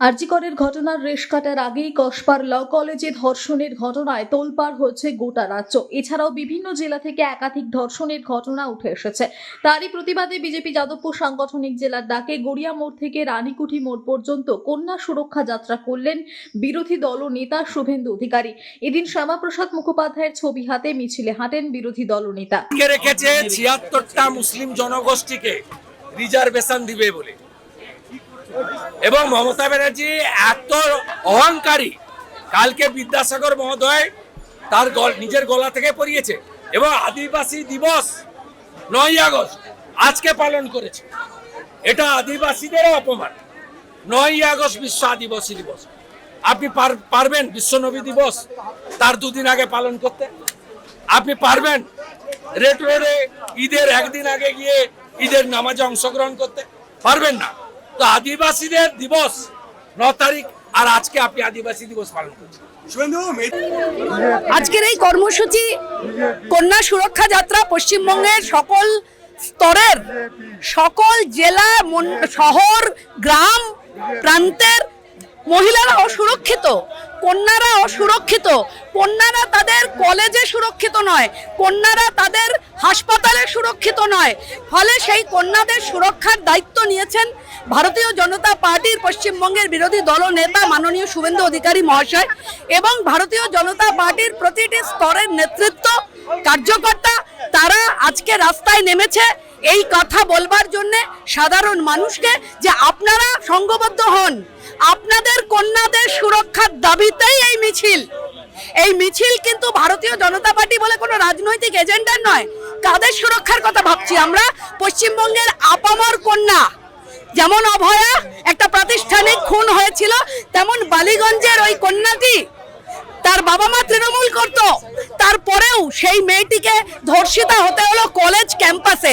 আরজিকরের ঘটনার রেশ কাটার আগেই কসবার ল কলেজে ধর্ষণের ঘটনায় তোলপাড় হচ্ছে গোটা রাজ্য। এছাড়াও বিভিন্ন জেলা থেকে একাধিক ধর্ষণের ঘটনা উঠে এসেছে। তারই প্রতিবাদে বিজেপি যাদবপুর সাংগঠনিক জেলার ডাকে গড়িয়া মোড় থেকে রানীকুঠি মোড় পর্যন্ত কন্যা সুরক্ষা যাত্রা করলেন বিরোধী দল নেতা শুভেন্দু অধিকারী। এদিন শ্যামাপ্রসাদ মুখোপাধ্যায়ের ছবি হাতে মিছিলে হাঁটেন বিরোধী দলনেতা আটকে রেখেছে ছিয়াত্তরটা মুসলিম জনগোষ্ঠীকে রিজার্ভেশন দিবে বলে। এবং মমতা ব্যানার্জি এত অহংকারী। কালকে বিদ্যাসাগর মহোদয় তার নিজের গলা থেকে পড়িয়েছে এবং আদিবাসী দিবস নয় আগস্ট আজকে পালন করেছে। এটা আদিবাসীদেরও অপমান। নয় আগস্ট বিশ্ব আদিবাসী দিবস। আপনি পার- পারবেন বিশ্ব নবী দিবস তার দুদিন আগে পালন করতে। আপনি পারবেন রোডে ঈদের একদিন আগে গিয়ে ঈদের নামাজে অংশগ্রহণ করতে। পারবেন না। তো আদিবাসীদের দিবস ন তারিখ আর আজকে আপনি আদিবাসী দিবস পালন করছেন। আজকের এই কর্মসূচি কন্যা সুরক্ষা যাত্রা পশ্চিমবঙ্গের সকল স্তরের সকল জেলা মন- শহর গ্রাম প্রান্তের মহিলারা অসুরক্ষিত কন্যারা অসুরক্ষিত কন্যারা তাদের কলেজে সুরক্ষিত নয়, কন্যারা তাদের হাসপাতালে সুরক্ষিত নয়। ফলে সেই কন্যাদের সুরক্ষার দায়িত্ব নিয়েছেন ভারতীয় জনতা পার্টির পশ্চিমবঙ্গের বিরোধী দল নেতা মাননীয় শুভেন্দু অধিকারী মহাশয় এবং ভারতীয় জনতা পার্টির প্রতিটি স্তরের নেতৃত্ব, কার্যকর্তা, তারা আজকে রাস্তায় নেমেছে। এই কথা বলবার জন্য সাধারণ মানুষকে যে আপনারা সংঘবদ্ধ হন, আপনাদের কন্যাদের সুরক্ষার দাবিতেই এই মিছিল। এই মিছিল কিন্তু ভারতীয় জনতা পার্টি বলে কোনো রাজনৈতিক এজেন্ডার নয়। কাদের সুরক্ষার কথা ভাবছি আমরা? পশ্চিমবঙ্গের আপামর কন্যা। যেমন অভয়া একটা প্রাতিষ্ঠানিক খুন হয়েছিল, তেমন বালিগঞ্জের ওই কন্যাটি তার বাবা মা তৃণমূল করত। তারপরেও সেই মেয়েটিকে ধর্ষিতা হতে হলো কলেজ ক্যাম্পাসে।